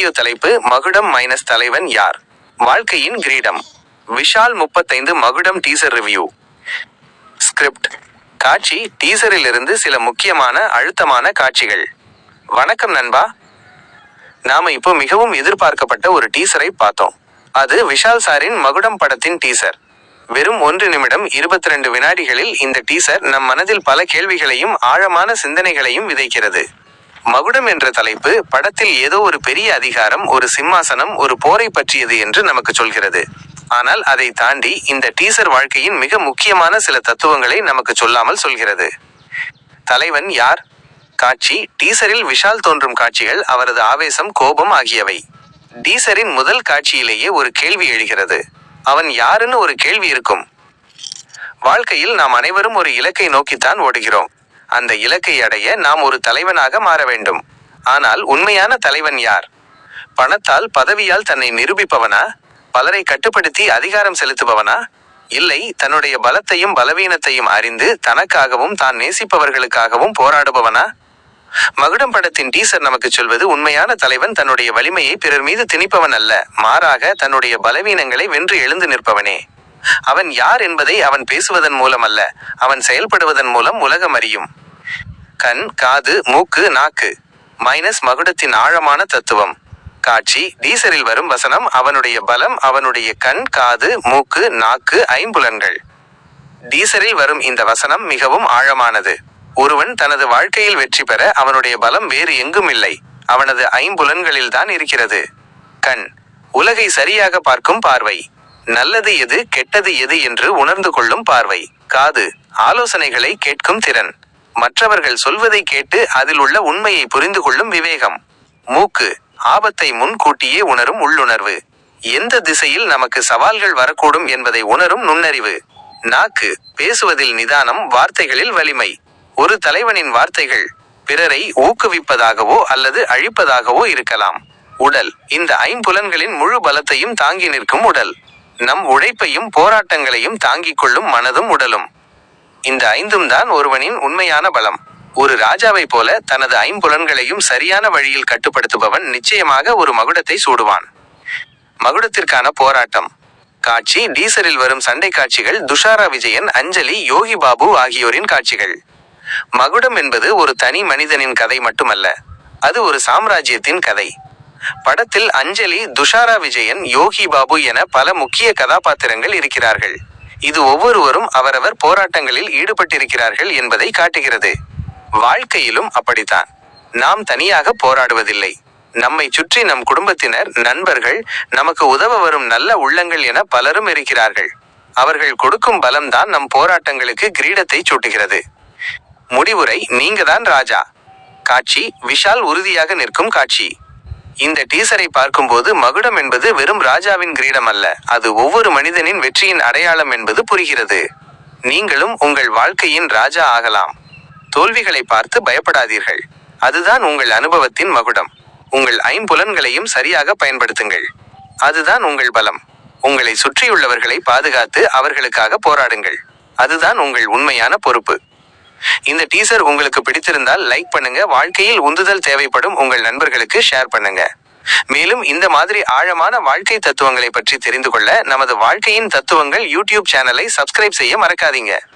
Video தலைப்பு மகுடம் minus தலைவன் யார்? வாழ்க்கையின் கிரீடம். விஷால் முப்பத்தைந்து மகுடம் டீசர் ரிவ்யூ ஸ்கிரிப்ட் காட்சி டீசரில் இருந்து சில முக்கியமான அழுத்தமான காட்சிகள். வணக்கம் நண்பா. நாம இப்போ மிகவும் எதிர்பார்க்கப்பட்ட ஒரு டீசரை பார்த்தோம். அது விஷால் சாரின் மகுடம் படத்தின் டீசர். வெறும் ஒன்று நிமிடம் இருபத்தி ரெண்டு வினாடிகளில் இந்த டீசர் நம் மனதில் பல கேள்விகளையும் ஆழமான சிந்தனைகளையும் விதைக்கிறது. மகுடம் என்ற தலைப்பு படத்தில் ஏதோ ஒரு பெரிய அதிகாரம் ஒரு சிம்மாசனம் ஒரு போரை பற்றியது என்று நமக்கு சொல்கிறது. ஆனால் அதை தாண்டி இந்த டீசர் வாழ்க்கையின் மிக முக்கியமான சில தத்துவங்களை நமக்கு சொல்லாமல் சொல்கிறது. தலைவன் யார்? காட்சி டீசரில் விஷால் தோன்றும் காட்சிகள் அவரது ஆவேசம் கோபம் ஆகியவை. டீசரின் முதல் காட்சியிலேயே ஒரு கேள்வி எழுகிறது. அவன் யாருன்னு ஒரு கேள்வி இருக்கும். வாழ்க்கையில் நாம் அனைவரும் ஒரு இலக்கை நோக்கித்தான் ஓடுகிறோம். அந்த இலக்கை அடைய நாம் ஒரு தலைவனாக மாற வேண்டும். ஆனால் உண்மையான தலைவன் யார்? பணத்தால் பதவியால் தன்னை நிரூபிப்பவனா? பலரை கட்டுப்படுத்தி அதிகாரம் செலுத்துபவனா? இல்லை தன்னுடைய பலத்தையும் பலவீனத்தையும் அறிந்து தனக்காகவும் தான் நேசிப்பவர்களுக்காகவும் போராடுபவனா? மகுடம் படத்தின் டீசர் நமக்கு சொல்வது உண்மையான தலைவன் தன்னுடைய வலிமையை பிறர் மீது திணிப்பவன் அல்ல மாறாக தன்னுடைய பலவீனங்களை வென்று எழுந்து நிற்பவனே. அவன் யார் என்பதை அவன் பேசுவதன் மூலம் அல்ல அவன் செயல்படுவதன் மூலம் உலகம் அறியும். கண் காது மூக்கு நாக்கு மைனஸ் மகுடத்தின் ஆழமான தத்துவம். காட்சி டீசரில் வரும் வசனம் அவனுடைய பலம் அவனுடைய கண் காது மூக்கு நாக்கு ஐம்புலன்கள். டீசரில் வரும் இந்த வசனம் மிகவும் ஆழமானது. ஒருவன் தனது வாழ்க்கையில் வெற்றி பெற அவனுடைய பலம் வேறு எங்கும் இல்லை. அவனது ஐம்புலன்களில் தான் இருக்கிறது. கண் உலகை சரியாக பார்க்கும் பார்வை. நல்லது எது கெட்டது எது என்று உணர்ந்து கொள்ளும் பார்வை. காது ஆலோசனைகளை கேட்கும் திறன். மற்றவர்கள் சொல்வதை கேட்டு அதில் உள்ள உண்மையை புரிந்து கொள்ளும் விவேகம். மூக்கு ஆபத்தை முன்கூட்டியே உணரும் உள்ளுணர்வு. எந்த திசையில் நமக்கு சவால்கள் வரக்கூடும் என்பதை உணரும் நுண்ணறிவு. நாக்கு பேசுவதில் நிதானம் வார்த்தைகளில் வலிமை. ஒரு தலைவனின் வார்த்தைகள் பிறரை ஊக்குவிப்பதாகவோ அல்லது அழிப்பதாகவோ இருக்கலாம். உடல் இந்த ஐம்புலன்களின் முழு பலத்தையும் தாங்கி நிற்கும் உடல். நம் உழைப்பையும் போராட்டங்களையும் தாங்கிக் கொள்ளும் மனதும் உடலும். இந்த ஐந்தும் தான் ஒருவனின் உண்மையான பலம். ஒரு ராஜாவை போல தனது ஐம்புலன்களையும் சரியான வழியில் கட்டுப்படுத்துபவன் நிச்சயமாக ஒரு மகுடத்தை சூடுவான். மகுடத்திற்கான போராட்டம். காட்சி டீசரில் வரும் சண்டை காட்சிகள் துஷாரா விஜயன் அஞ்சலி யோகி பாபு ஆகியோரின் காட்சிகள். மகுடம் என்பது ஒரு தனி மனிதனின் கதை மட்டுமல்ல அது ஒரு சாம்ராஜ்யத்தின் கதை. படத்தில் அஞ்சலி துஷாரா விஜயன் யோகி பாபு என பல முக்கிய கதாபாத்திரங்கள் இருக்கிறார்கள். இது ஒவ்வொருவரும் அவரவர் போராட்டங்களில் ஈடுபட்டிருக்கிறார்கள் என்பதை காட்டுகிறது. வாழ்க்கையிலும் அப்படித்தான். நாம் தனியாக போராடுவதில்லை. நம்மை சுற்றி நம் குடும்பத்தினர் நண்பர்கள் நமக்கு உதவ வரும் நல்ல உள்ளங்கள் என பலரும் இருக்கிறார்கள். அவர்கள் கொடுக்கும் பலம்தான் நம் போராட்டங்களுக்கு கிரீடத்தை சூட்டுகிறது. முடிவுரை நீங்க தான் ராஜா. காட்சி விஷால் உறுதியாக நிற்கும் காட்சி. இந்த டீசரை பார்க்கும்போது மகுடம் என்பது வெறும் ராஜாவின் கிரீடம் அல்ல. அது ஒவ்வொரு மனிதனின் வெற்றியின் அடையாளம் என்பது புரிகிறது. நீங்களும் உங்கள் வாழ்க்கையின் ராஜா ஆகலாம். தோல்விகளை பார்த்து பயப்படாதீர்கள். அதுதான் உங்கள் அனுபவத்தின் மகுடம். உங்கள் ஐம்புலன்களையும் சரியாக பயன்படுத்துங்கள். அதுதான் உங்கள் பலம். உங்களை சுற்றியுள்ளவர்களை பாதுகாத்து அவர்களுக்காக போராடுங்கள். அதுதான் உங்கள் உண்மையான பொறுப்பு. இந்த டீசர் உங்களுக்கு பிடித்திருந்தால் லைக் பண்ணுங்க. வாழ்க்கையில் உந்துதல் தேவைப்படும் உங்கள் நண்பர்களுக்கு ஷேர் பண்ணுங்க. மேலும் இந்த மாதிரி ஆழமான வாழ்க்கை தத்துவங்களை பற்றி தெரிந்து கொள்ள நமது வாழ்க்கையின் தத்துவங்கள் யூடியூப் சேனலை சப்ஸ்கிரைப் செய்ய மறக்காதீங்க.